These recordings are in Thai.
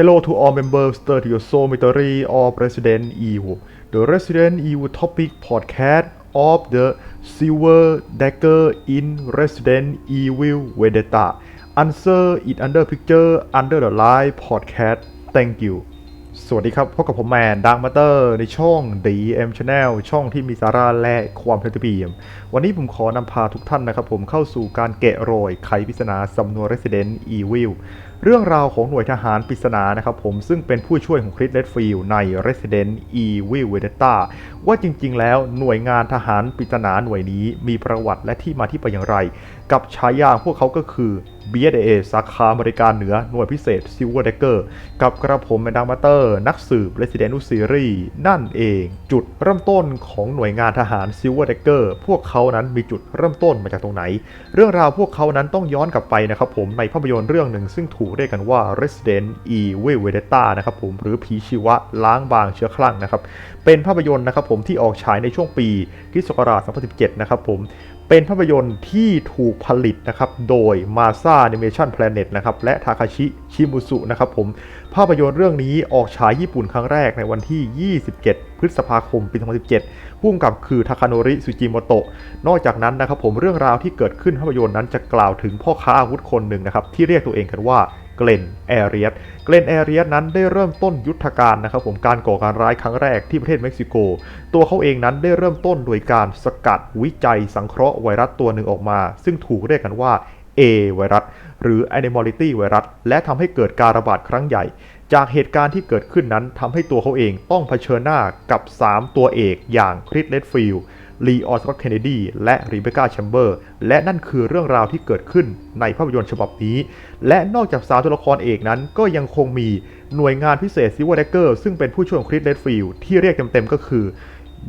Hello to all members stir to your soul mystery of Resident Evil the Resident Evil topic podcast of the Silver Dagger in Resident Evil Vendetta answer it under picture under the live podcast. Thank you สวัสดีครับ พบกับผมแมนดังมาเตอร์ในช่อง DM Channel ช่องที่มีสาระและความเพลิดเพลินวันนี้ผมขอนำพาทุกท่านนะครับผมเข้าสู่การแกะรอยไขปริศนาสำนวน Resident Evil เรื่องราวของหน่วยทหารปริศนานะครับผมซึ่งเป็นผู้ช่วยของคริสเลดฟิลใน Resident Evil Vendetta ว่าจริง ๆ แล้วหน่วยงานทหารปริศนาหน่วยนี้มีประวัติและที่มาที่ไปอย่างไร กับฉายาพวกเขาก็คือ BSA สาขาบริการเหนือหน่วยพิเศษ Silver Dagger กับกระผมแมนดังมาเตอร์ นักสืบ Resident Evil Series นั่นเอง จุดเริ่มต้นของหน่วยงานทหาร Silver Dagger พวกเขานั้นมีจุดเริ่มต้นมาจากตรงไหน เรื่องราวพวกเขานั้นต้องย้อนกลับไปนะครับผมในภาพยนตร์เรื่องหนึ่งซึ่งถูกเรียกกันว่า Resident Evil Vendetta นะครับผมหรือผีชีวะล้างบางเชื้อคลั่งนะครับเป็นภาพยนตร์นะครับผมที่ออกฉายในช่วงปีคริสต์ศักราช2017 นะครับผม เป็นภาพยนตร์ที่ถูกผลิตนะครับโดย Masa Animation Planet นะครับและทาคาชิชิมุสุนะครับผมภาพยนตร์เรื่องนี้ออกฉายญี่ปุ่นครั้งแรกในวันที่ 27 พฤษภาคมปี 2017ผู้กำกับคือทาคาโนริสุจิโมโตะนอกจากนั้นนะครับผมเรื่องราวที่เกิดขึ้นภาพยนตร์นั้นจะกล่าวถึงพ่อค้าอาวุธคนหนึ่งนะครับที่เรียกตัวเองกันว่า เกลนแอเรียสเกลนแอเรียสนั้นได้เริ่มต้นยุทธการนะครับผมการก่อการร้ายครั้งแรกที่ประเทศเม็กซิโก ตัวเขาเองนั้นได้เริ่มต้นโดยการสกัดวิจัยสังเคราะห์ไวรัสตัวหนึ่งออกมา ซึ่งถูกเรียกกันว่า A ไวรัส หรือ Animality ไวรัส และทำให้เกิดการระบาดครั้งใหญ่ จากเหตุการณ์ที่เกิดขึ้นนั้นทำให้ตัวเขาเองต้องเผชิญหน้ากับ 3 ตัวเอกอย่างคริสเลดฟิลด์ ลีออนสกอตเคนเนดีและรีเบคก้าแชมเบอร์และนั่นคือเรื่องราวที่เกิดขึ้นในภาพยนตร์ฉบับนี้ และนอกจากสามตัวละครเอกนั้นก็ยังคงมีหน่วยงานพิเศษซิวเดเกอร์ซึ่งเป็นผู้ช่วยของคริสเลดฟิลด์ที่เรียกเต็มๆก็คือ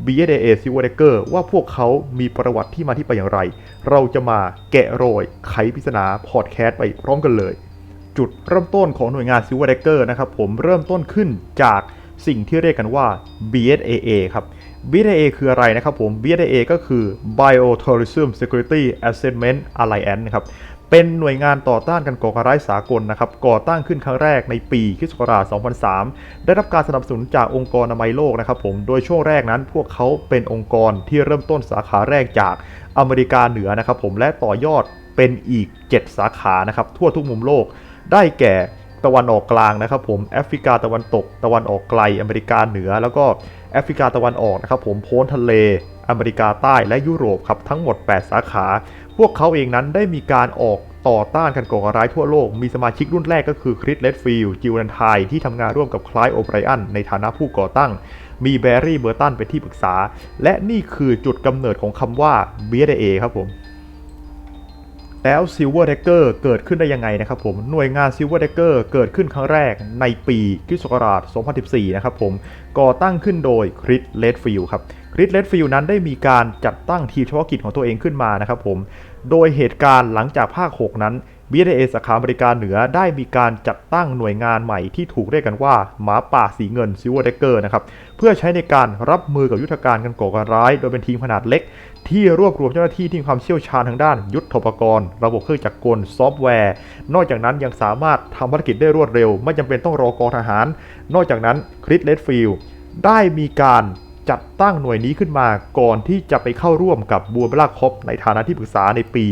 BSAA Silver Dagger ว่าพวกเขามีประวัติที่มาที่ไปอย่างไร เราจะมาแกะรอยไขปริศนาพอดแคสต์ไปพร้อมกันเลย จุดเริ่มต้นของหน่วยงาน Silver Dagger นะครับผมเริ่มต้นขึ้นจากสิ่งที่เรียกกันว่า BSAA ครับ BSAA คืออะไรนะครับผม BSAA ก็คือ Biotourism Security Assessment Alliance นะครับเป็นหน่วยงานต่อต้านการก่อการร้ายสากลนะครับ ก่อตั้งขึ้นครั้งแรกในปีคริสต์ศักราช2003 ได้รับการสนับสนุนจากองค์กรอนามัยโลกนะครับผม โดยช่วงแรกนั้นพวกเขาเป็นองค์กรที่เริ่มต้นสาขาแรกจากอเมริกาเหนือนะครับผม และต่อยอดเป็นอีก 7 สาขานะครับทั่วทุกมุมโลก ได้แก่ตะวันออกกลางนะครับผม แอฟริกาตะวันตก ตะวันออกไกล อเมริกาเหนือ แล้วก็ แอฟริกาตะวันออกนะครับผมโพ้นทะเล อเมริกาใต้และยุโรปครับทั้งหมด 8 สาขา พวกเขาเองนั้นได้มีการออกต่อต้านการก่อการร้ายทั่วโลก มีสมาชิกรุ่นแรกก็คือคริสเลดฟิลด์จิวแลนไทที่ทำงานร่วมกับคลายโอไบรอันในฐานะผู้ก่อตั้ง มีแบร์รี่เบอร์ตันเป็นที่ปรึกษา และนี่คือจุดกำเนิดของคำว่า BSA ครับผม แล้ว Silver Dagger เกิดขึ้นได้ยังไงนะครับผมหน่วยงาน Silver Dagger เกิดขึ้นครั้งแรกในปีคริสต์ศักราช 2014 นะครับผมก่อตั้งขึ้นโดยคริสเลดฟิลครับคริสเลดฟิลนั้นได้มีการจัดตั้งทีมเฉพาะกิจของตัวเองขึ้นมานะครับผมโดยเหตุการณ์หลังจากภาค 6 นั้น BSA สาขาบริการเหนือได้มีการจัดตั้งหน่วยงานใหม่ที่ถูกเรียกกันว่า หมาป่าสีเงิน Silver Dagger นะครับเพื่อใช้ในการรับมือกับยุทธการการก่อการร้าย โดยเป็นทีมขนาดเล็ก ที่รวบรวมเจ้าหน้าที่ที่มีความเชี่ยวชาญทางด้าน ยุทธปกรณ์ ระบบเครื่องจักรกลซอฟต์แวร์ นอกจากนั้นยังสามารถทำภารกิจได้รวดเร็ว ไม่จำเป็นต้องรอกองทหาร นอกจากนั้นคริสเลดฟิลด์ได้มีการจัดตั้งหน่วยนี้ขึ้นมาก่อนที่จะไปเข้าร่วมกับบัวเบลาคอปในฐานะที่ปรึกษาในปี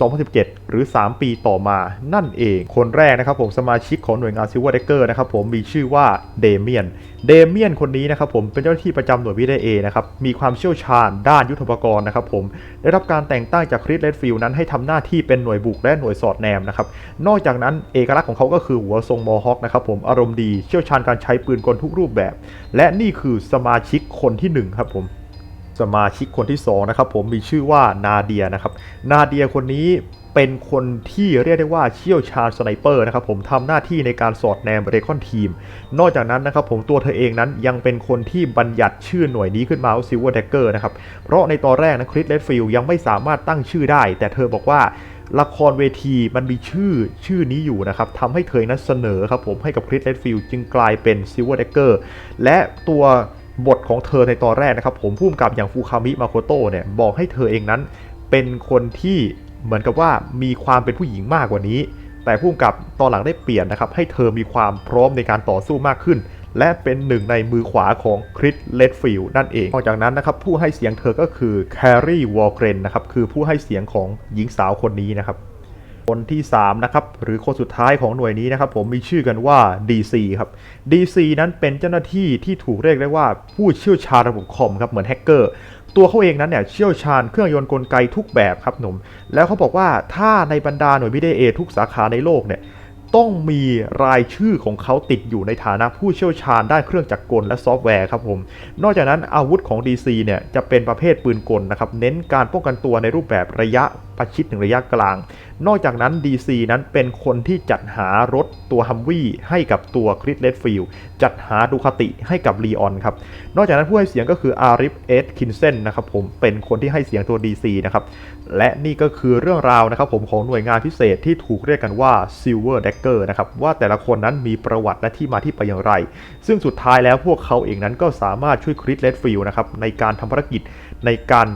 2017 หรือ 3 ปีต่อมานั่นเอง คนแรกนะครับผมสมาชิกของหน่วยงานซิลเวอร์เดเกอร์นะครับผมมีชื่อว่าเดเมียน เดเมียนคนนี้นะครับผมเป็นเจ้าหน้าที่ประจำหน่วยวิทยาเอนะครับมีความเชี่ยวชาญด้านยุทธปกรณ์นะครับผมได้รับการแต่งตั้งจากคริสเลดฟิลนั้นให้ทำหน้าที่เป็นหน่วยบุกและหน่วยสอดแนมนะครับนอกจากนั้นเอกลักษณ์ของเขาก็คือหัวทรงมอฮอคนะครับผมอารมณ์ดีเชี่ยวชาญการใช้ปืนกลทุกรูปแบบ และนี่คือสมาชิกคนที่หนึ่งครับผม สมาชิกคนที่2นะครับผมมีชื่อว่านาเดียนะครับนาเดียคนนี้เป็นคนที่เรียกได้ว่าเชี่ยวชาญสไนเปอร์นะครับผมทำหน้าที่ในการสอดแนมเรคอนทีม นอกจากนั้นนะครับผมตัวเธอเองนั้นยังเป็นคนที่บัญญัติชื่อหน่วยนี้ขึ้นมาว่าซิลเวอร์แดกเกอร์นะครับ เพราะในตอนแรกนะคริสเลดฟิลยังไม่สามารถตั้งชื่อได้ แต่เธอบอกว่าละครเวทีมันมีชื่อชื่อนี้อยู่นะครับทำให้เธอนั้นเสนอครับผมให้กับคริสเลดฟิลจึงกลายเป็นซิลเวอร์แดกเกอร์และตัว บทของเธอในตอนแรกนะครับ ผมผู้กำกับอย่างฟูคามิมาโคโตเนี่ยบอกให้เธอเองนั้นเป็นคนที่เหมือนกับว่ามีความเป็นผู้หญิงมากกว่านี้ แต่ผู้กำกับตอนหลังได้เปลี่ยนนะครับ ให้เธอมีความพร้อมในการต่อสู้มากขึ้น และเป็นหนึ่งในมือขวาของคริสเลดฟิลด์นั่นเองนอกจากนั้นนะครับผู้ให้เสียงเธอก็คือแครีวอลเกรนนะครับคือผู้ให้เสียงของหญิงสาวคนนี้นะครับ คนที่3นะครับหรือคนสุดท้ายของหน่วยนี้นะครับผมมีชื่อกันว่า DC ครับ DC นั้นเป็นเจ้าหน้าที่ที่ถูกเรียกได้ว่าผู้เชี่ยวชาญระบบคอมครับเหมือนแฮกเกอร์ตัวเขาเองนั้นเนี่ยเชี่ยวชาญเครื่องยนต์กลไกทุกแบบครับหนุ่มแล้วเขาบอกว่าถ้าในบรรดาหน่วยวิทยาเอทุกสาขาในโลกเนี่ย ต้องมีรายชื่อของเขาติดอยู่ในฐานะผู้เชี่ยวชาญด้านเครื่องจักรกลและซอฟต์แวร์ครับผม นอกจากนั้นอาวุธของ DC เนี่ยจะเป็นประเภทปืนกลนะครับ เน้นการป้องกันตัวในรูปแบบระยะประชิดถึงระยะกลาง นอกจากนั้น DC นั้นเป็นคนที่จัดหารถตัวฮัมวี่ให้กับตัวคริสเลดฟิลจัดหาดูคาติให้กับลีออนครับ นอกจากนั้นผู้ให้เสียงก็คืออาริฟเอสคินเซนนะครับผมเป็นคนที่ให้เสียงตัว DC นะครับ และนี่ก็คือเรื่องราวนะครับผมของหน่วยงานพิเศษที่ถูกเรียกกันว่า Silver Dagger นะครับว่าแต่ละคนนั้นมีประวัติและที่มาที่ไปอย่างไร ซึ่งสุดท้ายแล้วพวกเขาเองนั้นก็สามารถช่วยคริสเลดฟิลนะครับในการทำภารกิจในการ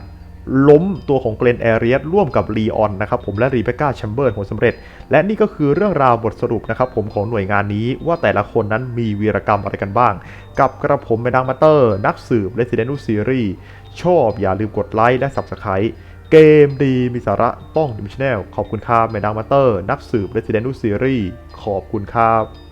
ล้มตัวของเกรนแอเรียสร่วมกับลีออนนะครับผมและรีเบคก้าแชมเบอร์ผลสำเร็จ และนี่ก็คือเรื่องราวบทสรุปนะครับผมของหน่วยงานนี้ว่าแต่ละคนนั้นมีวีรกรรมอะไรกันบ้าง กับกระผมเมดังมาเตอร์ นักสืบ Resident Evil Series ชอบอย่าลืมกดไลค์และ Subscribe เกมดีมีสาระต้องดิมชแนลขอบคุณครับแมดังมาเตอร์ นักสืบ Resident Evil Series ขอบคุณครับ